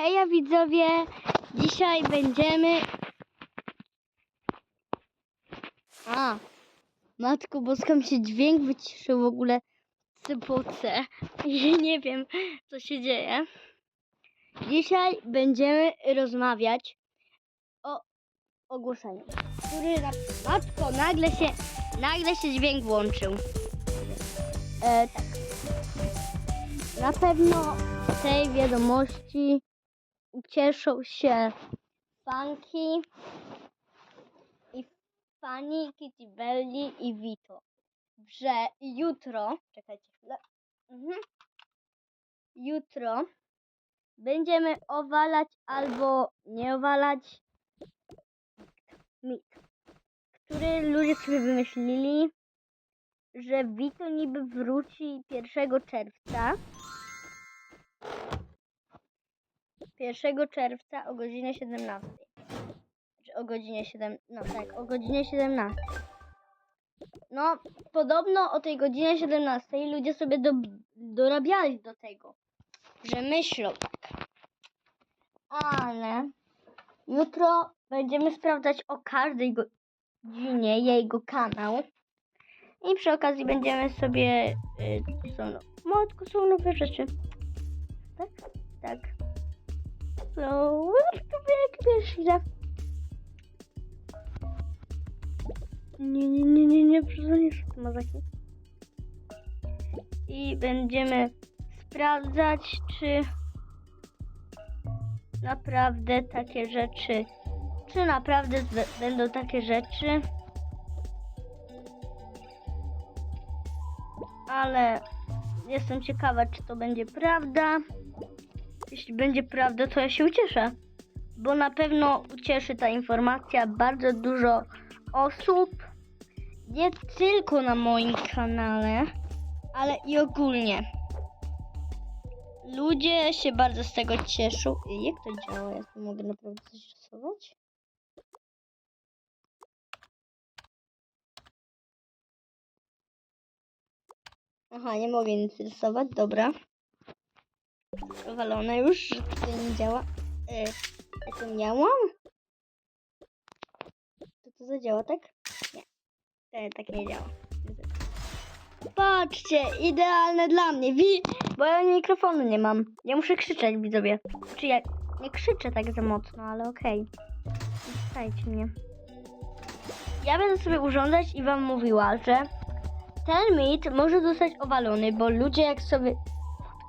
Heja widzowie, dzisiaj będziemy... A, Matko Boska mi się dźwięk wyciszył w ogóle cypuce i nie wiem co się dzieje. Dzisiaj będziemy rozmawiać o ogłoszeniu, który. Matko, nagle się, nagle się dźwięk włączył. E, tak. Na pewno tej wiadomości ucieszą się Funky i Fanny, Kitty Belli i Vito, że jutro, czekajcie chwilę, mhm. jutro będziemy owalać albo nie owalać mit, który ludzie sobie wymyślili, że Vito niby wróci 1 czerwca. 1 czerwca o godzinie 17. Czy o godzinie 7. No tak, o godzinie 17. No, podobno o tej godzinie 17 ludzie sobie do, dorabiali do tego, że myślą tak. Ale jutro będziemy sprawdzać o każdej godzinie jego kanał. I przy okazji będziemy sobie. Y, są, no, są nowe rzeczy. Tak? Tak. So, jak pierwszy raz. Nie, nie, nie, nie, nie, przezonisz Mazaki. I będziemy sprawdzać, czy naprawdę takie rzeczy, czy naprawdę będą takie rzeczy. Ale jestem ciekawa, czy to będzie prawda. Jeśli będzie prawda, to ja się ucieszę, bo na pewno ucieszy ta informacja bardzo dużo osób. Nie tylko na moim kanale, ale i ogólnie. Ludzie się bardzo z tego cieszą. Jak to działa? Ja tu mogę naprawdę coś rysować? Aha, nie mogę nic rysować, dobra. Wywalone już, że tutaj nie działa. E, ja to miałam? To to zadziała, tak? Nie. E, tak nie działa. Patrzcie, idealne dla mnie, wi bo ja mikrofonu nie mam. Ja muszę krzyczeć, widzowie. Czy ja nie krzyczę tak za mocno, ale okej. Słuchajcie mnie. Ja będę sobie urządzać i wam mówiła, że ten mit może zostać owalony, bo ludzie jak sobie...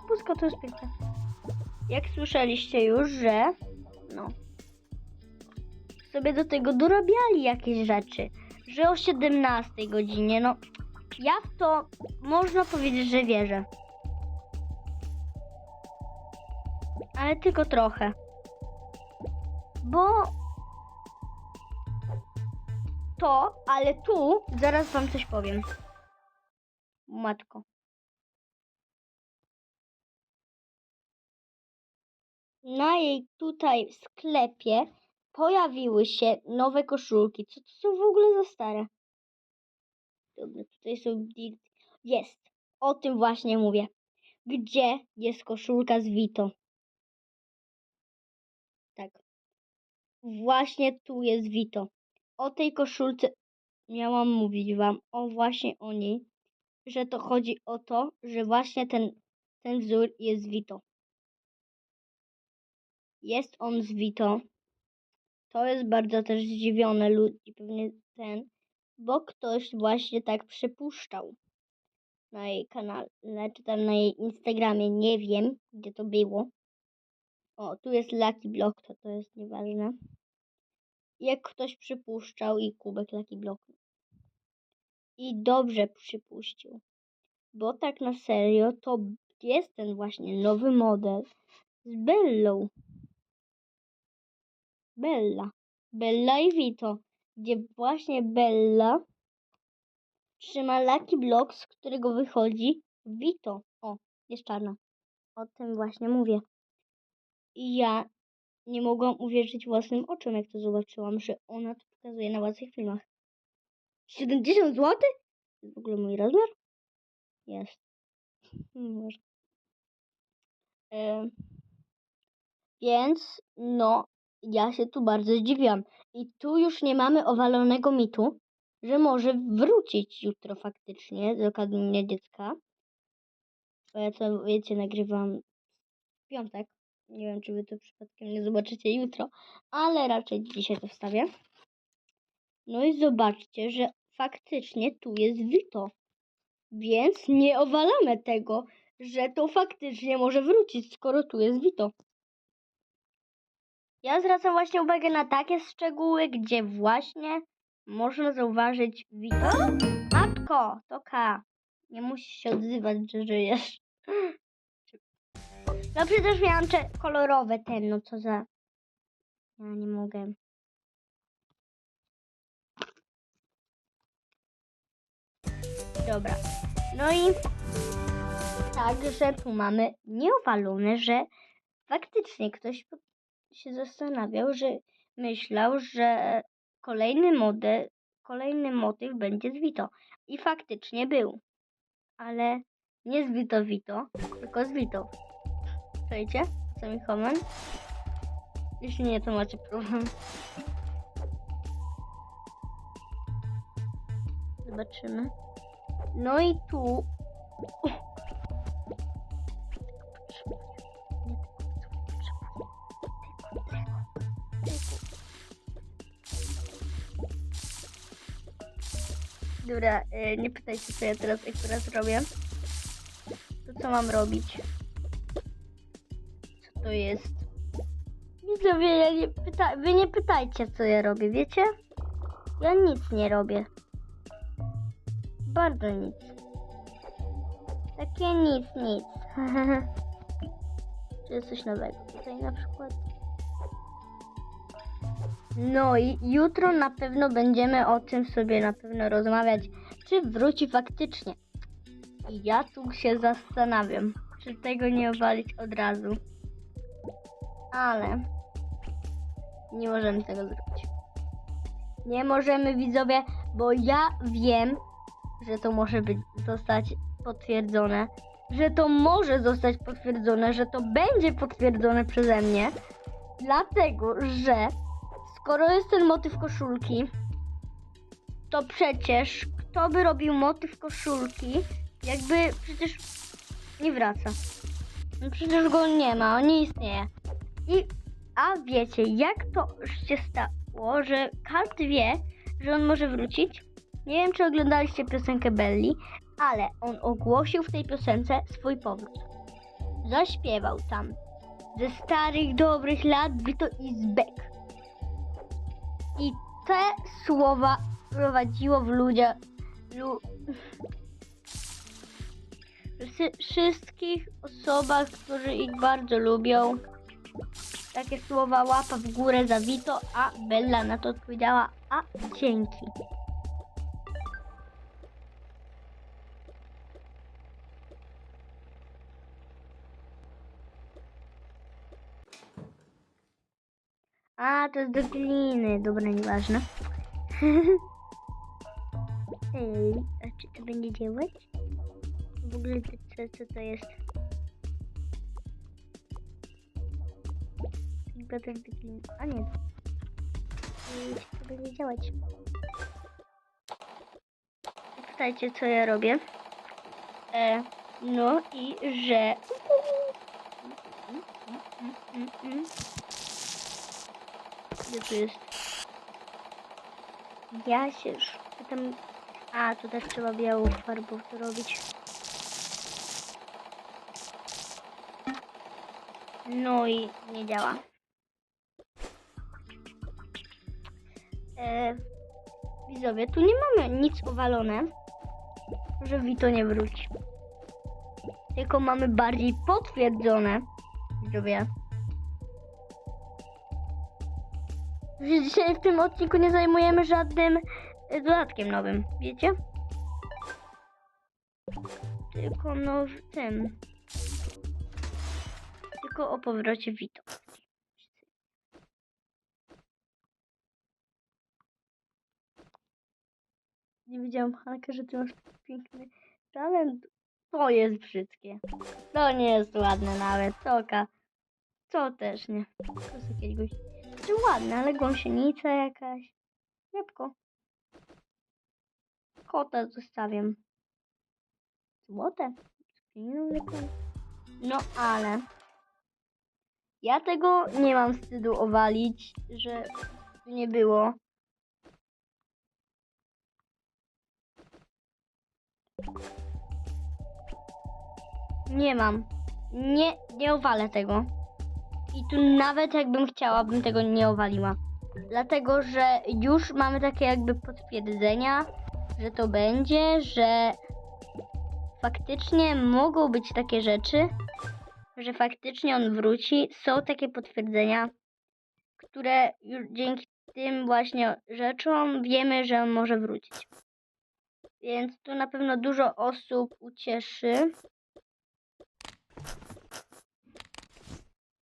Puska to jest piękne. Jak słyszeliście już, że... No. Sobie do tego dorabiali jakieś rzeczy. Że o 17 godzinie, no... Ja w to można powiedzieć, że wierzę. Ale tylko trochę. Bo... To, ale tu zaraz wam coś powiem. Matko. Na jej tutaj sklepie pojawiły się nowe koszulki. Co to są w ogóle za stare? Dobra, tutaj są. Jest. O tym właśnie mówię. Gdzie jest koszulka z Vito? Tak. Właśnie tu jest Vito. O tej koszulce miałam mówić wam. O właśnie o niej. Że to chodzi o to, że właśnie ten, ten wzór jest Vito. Jest on z Vito. To jest bardzo też zdziwione ludzi, pewnie ten, bo ktoś właśnie tak przypuszczał na jej kanale, czy tam na jej Instagramie, nie wiem, gdzie to było. O, tu jest Lucky Block, to to jest nieważne. Jak ktoś przypuszczał i kubek Lucky Block. I dobrze przypuścił, bo tak na serio to jest ten właśnie nowy model z Bellą. Bella. Bella i Vito, gdzie właśnie Bella trzyma Lucky Block, z którego wychodzi Vito. O, jest czarna. O tym właśnie mówię. I ja nie mogłam uwierzyć własnym oczom, jak to zobaczyłam, że ona to pokazuje na własnych filmach. 70 zł? W ogóle mój rozmiar? Jest. Może. E, Więc no, ja się tu bardzo zdziwiłam. I tu już nie mamy owalonego mitu, że może wrócić jutro faktycznie z okazji Dnia Dziecka. Bo ja to, wiecie, nagrywam w piątek. Nie wiem, czy wy to przypadkiem nie zobaczycie jutro, ale raczej dzisiaj to wstawię. No i zobaczcie, że faktycznie tu jest Vito. Więc nie owalamy tego, że to faktycznie może wrócić, skoro tu jest Vito. Ja zwracam właśnie uwagę na takie szczegóły, gdzie właśnie można zauważyć Vito. Matko, to K. Nie musisz się odzywać, że żyjesz. No przecież miałam kolorowe ten, no co za... Ja nie mogę. Dobra. No i także tu mamy nieowalone, że faktycznie ktoś się zastanawiał, że myślał, że kolejny model, kolejny motyw będzie z Vito. I faktycznie był. Ale nie z Vito Vito, tylko z Vito. Czujecie? Co mi komen? Jeśli nie, to macie problem. Zobaczymy. No i tu. Dobra, e, nie pytajcie co ja teraz jak teraz robię. To co mam robić? Co to jest? Widzowie, ja nie pyta... wy nie pytajcie co ja robię, wiecie? Ja nic nie robię. Bardzo nic. Takie nic, nic. Czy jest coś nowego tutaj na przykład? No i jutro na pewno będziemy o tym sobie na pewno rozmawiać, czy wróci faktycznie. I ja tu się zastanawiam, czy tego nie obalić od razu. Ale nie możemy tego zrobić. Nie możemy widzowie, bo ja wiem, że to może być zostać potwierdzone, że to może zostać potwierdzone, że to będzie potwierdzone przeze mnie, dlatego że skoro jest ten motyw koszulki, to przecież kto by robił motyw koszulki, jakby przecież nie wraca. No przecież go nie ma, on nie istnieje. I a wiecie, jak to się stało, że każdy wie, że on może wrócić? Nie wiem, czy oglądaliście piosenkę Belli, ale on ogłosił w tej piosence swój powrót. Zaśpiewał tam ze starych, dobrych lat Vito is back. I te słowa prowadziło w ludziach, lu, wszy- wszystkich osobach, którzy ich bardzo lubią. Takie słowa łapa w górę za Vito, a Bella na to odpowiedziała, a dzięki. To jest do gliny. Dobra, nieważne. Ej, a czy to będzie działać? W ogóle to, co, co to jest? Chyba też do gliny. A nie. Ej, czy to będzie działać? Pytajcie, co ja robię. E, no i że... Mm, mm, mm, mm. Gdzie tu jest? Ja się już pytam... A, tu też trzeba białą farbą to. No i nie działa. E, widzowie, tu nie mamy nic owalone, że Vito nie wróci. Tylko mamy bardziej potwierdzone, widzowie, dzisiaj w tym odcinku nie zajmujemy żadnym e, dodatkiem nowym, wiecie? Tylko no w tym. Tylko o powrocie Vito. Nie wiedziałam, Hanka, że ty masz piękny talent. To jest brzydkie. To nie jest ładne nawet. Toka. To też nie. To jest jakiegoś... Czy ładne, ale gąsienica jakaś. Jabłko. Kota zostawiam. Złote. No ale... Ja tego nie mam wstydu owalić, że nie było. Nie mam. Nie, nie owalę tego. I tu nawet jakbym chciała, bym tego nie owaliła. Dlatego, że już mamy takie jakby potwierdzenia, że to będzie, że faktycznie mogą być takie rzeczy, że faktycznie on wróci. Są takie potwierdzenia, które już dzięki tym właśnie rzeczom wiemy, że on może wrócić. Więc tu na pewno dużo osób ucieszy.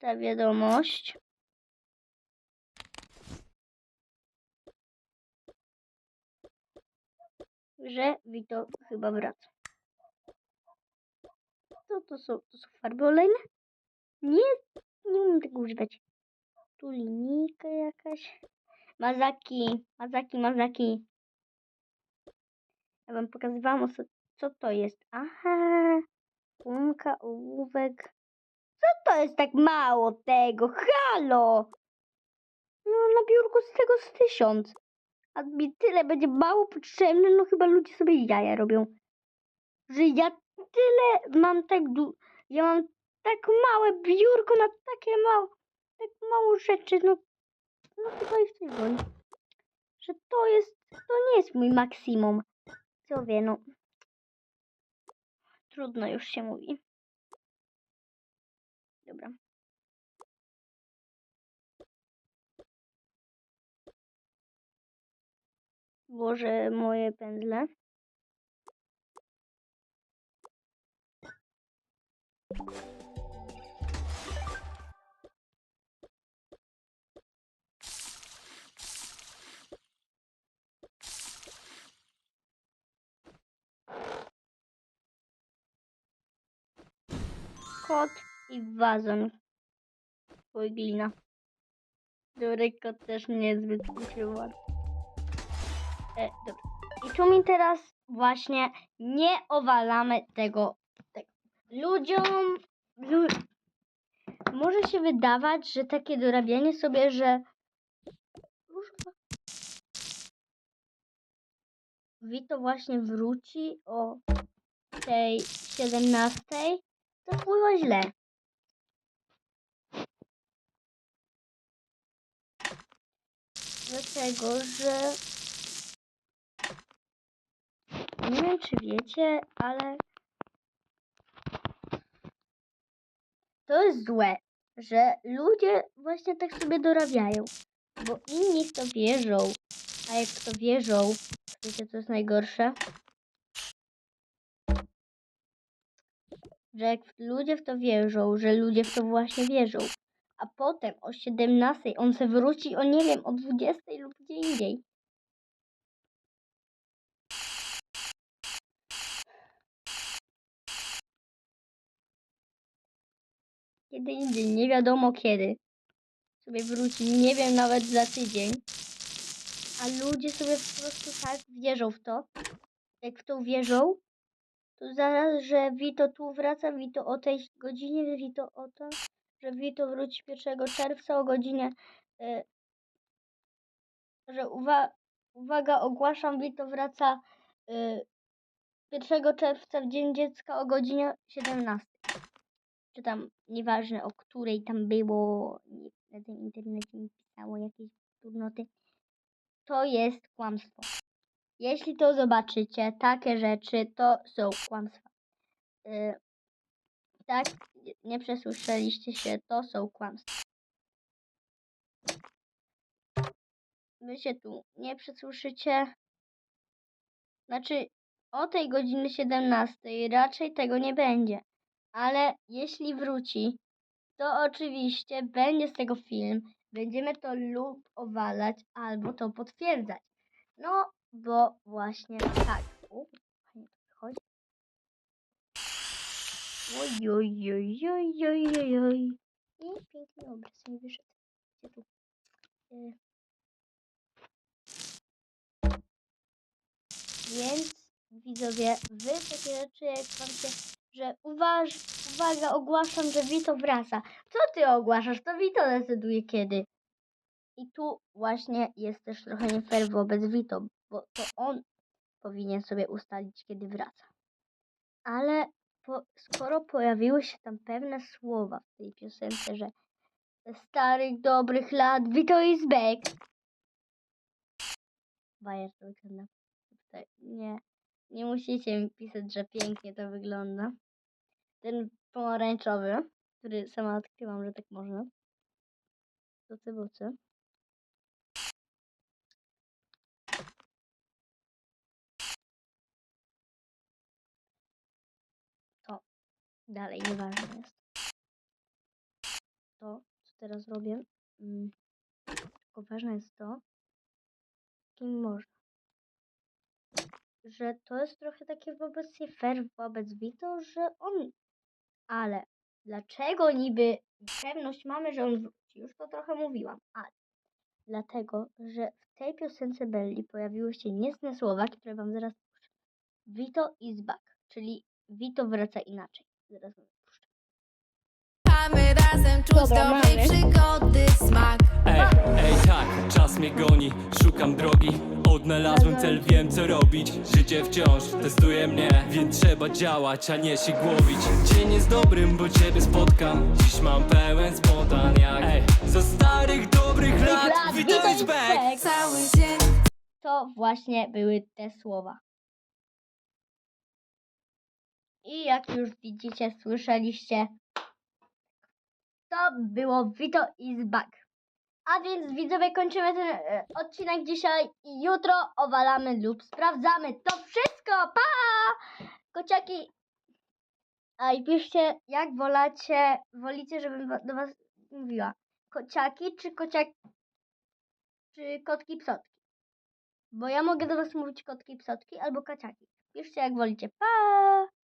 Ta wiadomość. Że Wito chyba wraca. Co to są? To są farby olejne? Nie, nie umiem tego używać. Tu linijka jakaś. Mazaki, mazaki, mazaki. Ja wam pokazywałam, co to jest. Aha, gumka, ołówek. Co to jest tak mało tego? Halo! No na biurku z tego z tysiąc. A mi tyle będzie mało potrzebne, no chyba ludzie sobie jaja robią. Że ja tyle mam tak du... Ja mam tak małe biurko na takie małe, tak mało rzeczy, no, no chyba ich coś boli. Że to jest, to nie jest mój maksimum. Co wie, no. Trudno już się mówi. Włożę moje pędzle. Kot i wazon. Oj, glina. Dobry kot też niezbyt usiłowany. E, dobra. I tu mi teraz właśnie nie owalamy tego. tego. Ludziom lu, może się wydawać, że takie dorabianie sobie, że. Wito właśnie wróci o tej 17. To wpływa źle. Dlatego, że nie wiem czy wiecie, ale to jest złe, że ludzie właśnie tak sobie dorabiają, bo inni w to wierzą, a jak w to wierzą, wiecie co jest najgorsze? Że jak ludzie w to wierzą, że ludzie w to właśnie wierzą, a potem o 17 on se wróci o nie wiem, o 20 lub gdzie indziej. Kiedy indziej, nie wiadomo kiedy. Sobie wróci, nie wiem nawet za tydzień. A ludzie sobie po prostu tak wierzą w to. Jak w to wierzą, to zaraz, że Vito tu wraca, Vito o tej godzinie, Vito o to, że Vito wróci 1 czerwca o godzinie, y, że uwa uwaga, ogłaszam, Vito wraca y, 1 czerwca w Dzień Dziecka o godzinie 17. Czy tam, nieważne o której tam było, na tym internecie mi pisało jakieś trudnoty. To jest kłamstwo. Jeśli to zobaczycie, takie rzeczy, to są kłamstwa. Y, tak, nie przesłyszeliście się, to są kłamstwa. Wy się tu nie przesłyszycie. Znaczy, o tej godziny 17 raczej tego nie będzie. Ale jeśli wróci, to oczywiście będzie z tego film. Będziemy to lub owalać, albo to potwierdzać. No, bo właśnie tak. O, to wychodzi. Oj, oj, oj, oj, oj, oj, oj. I piękny obraz mi wyszedł. Gdzie tu? Y. Więc widzowie, wy takie rzeczy jak wam się, że uważ, uwaga, ogłaszam, że Vito wraca. Co ty ogłaszasz? To Vito decyduje kiedy. I tu właśnie jest też trochę nie fair wobec Vito, bo to on powinien sobie ustalić, kiedy wraca. Ale po, skoro pojawiły się tam pewne słowa w tej piosence, że ze starych, dobrych lat Vito is back. Bajer to wygląda. Tutaj nie, nie musicie mi pisać, że pięknie to wygląda. Ten pomarańczowy, który sama odkryłam, że tak można. Bucy, bucy. To dalej nieważne jest. To, co teraz robię, mm, tylko ważne jest to, kim można. Że to jest trochę takie wobec fair wobec Vito, że on. Ale dlaczego niby pewność mamy, że on wróci? Już to trochę mówiłam, ale dlatego, że w tej piosence Belli pojawiły się niecne słowa, które wam zaraz puszczę. Vito is back, czyli Vito wraca inaczej. Zaraz puszczę. Mamy razem czuć Dobra, dobrej mamy. przygody smak. Ej, ej tak, czas mnie goni, szukam drogi. Odnalazłem cel, wiem co robić. Życie wciąż testuje mnie Więc trzeba działać, a nie się głowić. Dzień jest dobrym, bo ciebie spotkam. Dziś mam pełen spontan jak Ej, za starych dobrych lat. lat, is back back. Cały dzień. To właśnie były te słowa. I jak już widzicie, słyszeliście, to było Vito is back. A więc widzowie kończymy ten e, odcinek dzisiaj i jutro owalamy lub sprawdzamy to wszystko. Pa! Kociaki. A i piszcie, jak wolacie, wolicie, żebym do was mówiła. Kociaki czy kociak... czy kotki psotki? Bo ja mogę do was mówić kotki psotki albo kaciaki. Piszcie jak wolicie. Pa!